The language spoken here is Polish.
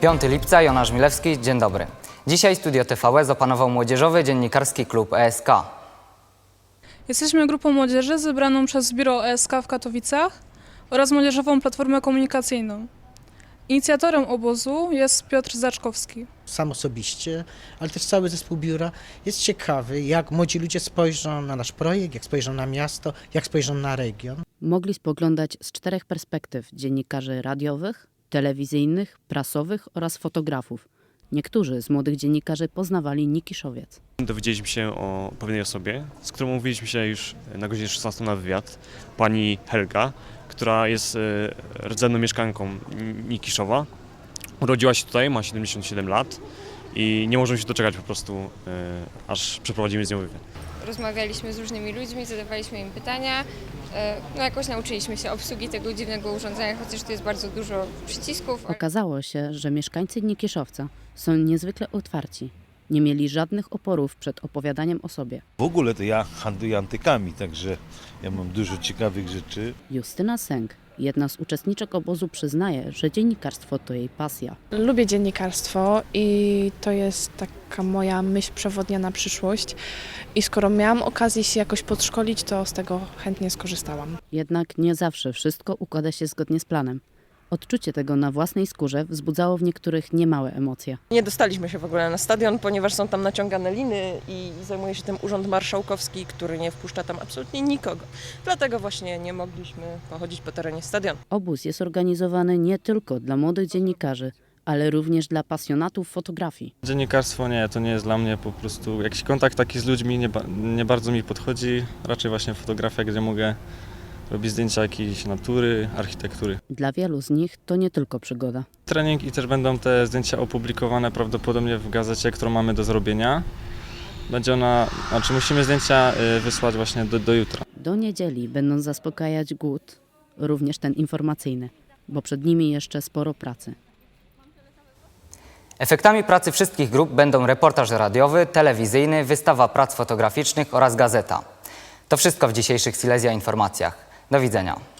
Piąty lipca, Jonasz Milewski, dzień dobry. Dzisiaj Studio TVE zapanował młodzieżowy dziennikarski klub ESK. Jesteśmy grupą młodzieży zebraną przez biuro ESK w Katowicach oraz Młodzieżową Platformę Komunikacyjną. Inicjatorem obozu jest Piotr Zaczkowski. sam osobiście, ale też cały zespół biura jest ciekawy, jak młodzi ludzie spojrzą na nasz projekt, jak spojrzą na miasto, jak spojrzą na region. mogli spoglądać z czterech perspektyw dziennikarzy radiowych, telewizyjnych, prasowych oraz fotografów. Niektórzy z młodych dziennikarzy poznawali Nikiszowiec. Dowiedzieliśmy się o pewnej osobie, z którą mówiliśmy się już na godzinę 16 na wywiad. Pani Helga, która jest e, rdzenną mieszkanką Nikiszowa. Urodziła się tutaj, ma 77 lat i nie możemy się doczekać po prostu, e, aż przeprowadzimy z nią wywiad. rozmawialiśmy z różnymi ludźmi, zadawaliśmy im pytania. E, No jakoś nauczyliśmy się obsługi tego dziwnego urządzenia, chociaż tu jest bardzo dużo przycisków. Okazało się, że mieszkańcy Nikiszowca są niezwykle otwarci. Nie mieli żadnych oporów przed opowiadaniem o sobie. W ogóle to ja handluję antykami, także ja mam dużo ciekawych rzeczy. Justyna Sęk, jedna z uczestniczek obozu, przyznaje, że dziennikarstwo to jej pasja. Lubię dziennikarstwo i to jest taka moja myśl przewodnia na przyszłość. I skoro miałam okazję się jakoś podszkolić, to z tego chętnie skorzystałam. Jednak nie zawsze wszystko układa się zgodnie z planem. Odczucie tego na własnej skórze wzbudzało w niektórych niemałe emocje. Nie dostaliśmy się w ogóle na stadion, ponieważ są tam naciągane liny i zajmuje się tym Urząd Marszałkowski, który nie wpuszcza tam absolutnie nikogo. Dlatego właśnie nie mogliśmy pochodzić po terenie stadionu. Obóz jest organizowany nie tylko dla młodych dziennikarzy, ale również dla pasjonatów fotografii. Dziennikarstwo nie, to nie jest dla mnie po prostu jakiś kontakt taki z ludźmi nie, nie bardzo mi podchodzi. Raczej właśnie fotografia, gdzie mogę robić zdjęcia jakiejś natury, architektury. Dla wielu z nich to nie tylko przygoda. Trening i też będą te zdjęcia opublikowane prawdopodobnie w gazecie, którą mamy do zrobienia. Będzie ona, znaczy musimy zdjęcia y, wysłać właśnie do, do jutra. Do niedzieli będą zaspokajać głód, również ten informacyjny, bo przed nimi jeszcze sporo pracy. Efektami pracy wszystkich grup będą reportaż radiowy, telewizyjny, wystawa prac fotograficznych oraz gazeta. To wszystko w dzisiejszych Silesia Informacjach. Do widzenia.